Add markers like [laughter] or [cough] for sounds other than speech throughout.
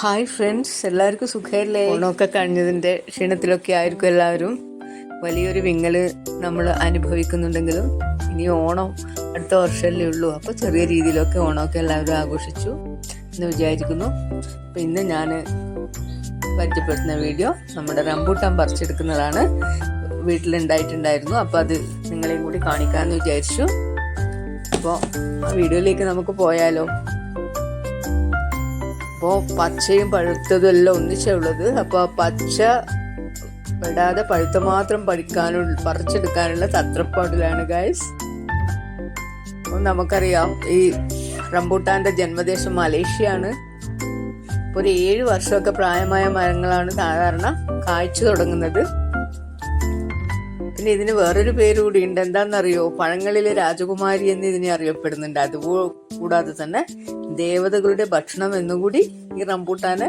Hi friends എല്ലാവർക്കും സുഖമല്ലേ ഓണമൊക്കെ കഴിഞ്ഞതിന്റെ ക്ഷീണത്തിലൊക്കെ ആയിരിക്കും എല്ലാവരും. വലിയൊരു വിങ്ങൽ നമ്മൾ അനുഭവിക്കുന്നുണ്ടെങ്കിലും ഇനി ഓണം അടുത്ത വർഷമല്ലേ ഉള്ളൂ. അപ്പോൾ ചെറിയ രീതിയിലൊക്കെ ഓണമൊക്കെ എല്ലാവരും ആഘോഷിച്ചു എന്ന് വിചാരിക്കുന്നു. അപ്പം ഇന്ന് ഞാൻ പരിചയപ്പെടുത്തുന്ന വീഡിയോ നമ്മുടെ റംബൂട്ടാൻ പറിച്ചെടുക്കുന്നതാണ്. വീട്ടിലുണ്ടായിട്ടുണ്ടായിരുന്നു. അപ്പോൾ അത് നിങ്ങളെയും കൂടി കാണിക്കാമെന്ന് വിചാരിച്ചു. അപ്പോൾ ആ വീഡിയോയിലേക്ക് നമുക്ക് പോയാലോ? അപ്പോൾ പച്ചയും പഴുത്തതും എല്ലാം ഒന്നിച്ചാ ഉള്ളത് അപ്പോൾ പച്ച പെടാതെ പഴുത്ത മാത്രം പഠിക്കാനുള്ള പറിച്ചെടുക്കാനുള്ള തത്രപ്പാടിലാണ് ഗൈസ് നമുക്കറിയാം ഈ റംബൂട്ടാന്റെ ജന്മദേശം മലേഷ്യയാണ്. ഒരു ഏഴ് വർഷമൊക്കെ പ്രായമായ മരങ്ങളാണ് സാധാരണ കാഴ്ച തുടങ്ങുന്നത്. പിന്നെ ഇതിന് വേറൊരു പേര് കൂടിയുണ്ട് എന്താണെന്നറിയോ? പഴങ്ങളിലെ രാജകുമാരി എന്ന് ഇതിനെ അറിയപ്പെടുന്നുണ്ട്. അതുപോ കൂടാതെ തന്നെ ദേവതകളുടെ ഭക്ഷണം എന്നുകൂടി ഈ റംബൂട്ടാനെ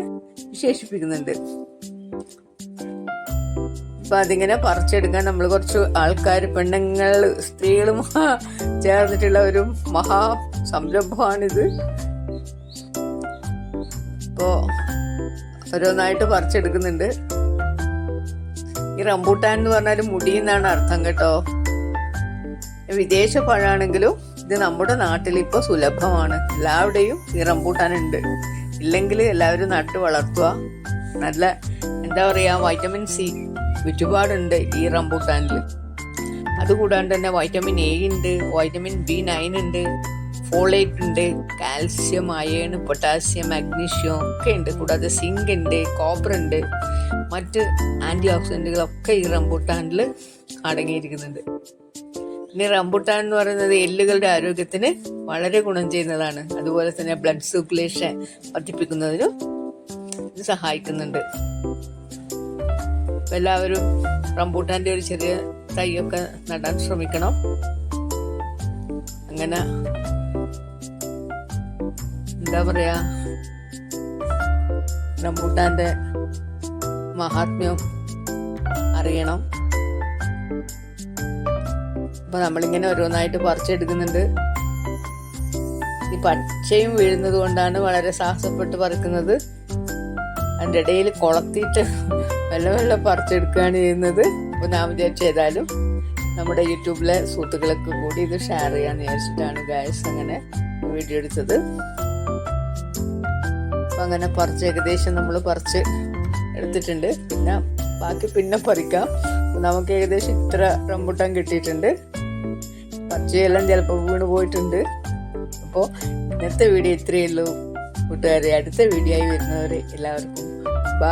വിശേഷിപ്പിക്കുന്നുണ്ട്. അപ്പൊ അതിങ്ങനെ പറിച്ചെടുക്കാൻ നമ്മൾ കുറച്ച് ആൾക്കാർ പെണ്ണുങ്ങൾ സ്ത്രീകളും [laughs] ചേർന്നിട്ടുള്ള ഒരു മഹാ സംരംഭമാണിത്. ഇപ്പോ ഓരോന്നായിട്ട് പറിച്ചെടുക്കുന്നുണ്ട്. റംബൂട്ടാൻ എന്ന് പറഞ്ഞാൽ മുടി എന്നാണ് അർത്ഥം കേട്ടോ. വിദേശ പഴാണെങ്കിലും ഇത് നമ്മുടെ നാട്ടിൽ ഇപ്പോൾ സുലഭമാണ്. എല്ലാവരുടെയും ഈ റംബൂട്ടാൻ ഉണ്ട്. ഇല്ലെങ്കിൽ എല്ലാവരും നട്ട് വളർത്തുക. നല്ല എന്താ പറയുക വൈറ്റമിൻ സി ഒരുപാടുണ്ട് ഈ റംബൂട്ടാനിൽ അതുകൂടാണ്ട് തന്നെ വൈറ്റമിൻ എ ഉണ്ട് വൈറ്റമിൻ ബി നയൻ ഉണ്ട് ഫോളേറ്റ് ഉണ്ട് കാൽസ്യം അയേൺ പൊട്ടാസ്യം മാഗ്നീഷ്യം ഒക്കെ ഉണ്ട്. കൂടാതെ സിങ്ക് ഉണ്ട് കോപ്പർ ഉണ്ട്. മറ്റ് ആന്റി ഓക്സിഡന്റുകളൊക്കെ ഈ റംബൂട്ടാനിൽ അടങ്ങിയിരിക്കുന്നുണ്ട്. പിന്നെ റംബൂട്ടാൻ എന്ന് പറയുന്നത് എല്ലുകളുടെ ആരോഗ്യത്തിന് വളരെ ഗുണം ചെയ്യുന്നതാണ്. അതുപോലെ തന്നെ ബ്ലഡ് സർക്കുലേഷൻ വർദ്ധിപ്പിക്കുന്നതിനും ഇത് സഹായിക്കുന്നുണ്ട്. എല്ലാവരും റംബൂട്ടാന്റെ ഒരു ചെറിയ തൈയൊക്കെ നടാൻ ശ്രമിക്കണം. അങ്ങനെ എന്താ പറയാ? റംബൂട്ടാന്റെ മഹാത്മ്യം അറിയണം. അപ്പൊ നമ്മളിങ്ങനെ ഓരോന്നായിട്ട് പറിച്ചെടുക്കുന്നുണ്ട്. ഈ പച്ചയും വീഴുന്നത് കൊണ്ടാണ് വളരെ സാഹസപ്പെട്ട് പറിക്കുന്നത്. അതിന്റെ ഇടയിൽ കൊളത്തിയിട്ട് വെല്ല വെല്ല പറിച്ചെടുക്കുകയാണ് ചെയ്യുന്നത്. അപ്പോൾ ഞാൻ വിചാരിച്ചു നമ്മുടെ യൂട്യൂബിലെ സുഹൃത്തുക്കളൊക്കെ കൂടി ഇത് ഷെയർ ചെയ്യാന്ന് വിചാരിച്ചിട്ടാണ് ഗായസ് അങ്ങനെ വീഡിയോ എടുത്തത്. അപ്പം അങ്ങനെ പറിച്ച് ഏകദേശം നമ്മൾ പറിച്ച് എടുത്തിട്ടുണ്ട്. പിന്നെ ബാക്കി പിന്നെ പറിക്കാം. നമുക്ക് ഏകദേശം ഇത്ര റംബുട്ടാൻ കിട്ടിയിട്ടുണ്ട്. പച്ചയെല്ലാം ചിലപ്പോൾ വീണ് പോയിട്ടുണ്ട്. അപ്പോൾ ഇന്നത്തെ വീഡിയോ ഇത്രയേ ഉള്ളൂ. കൂട്ടുകാരെ അടുത്ത വീഡിയോ ആയി വരുന്നവരെ എല്ലാവർക്കും. ബൈ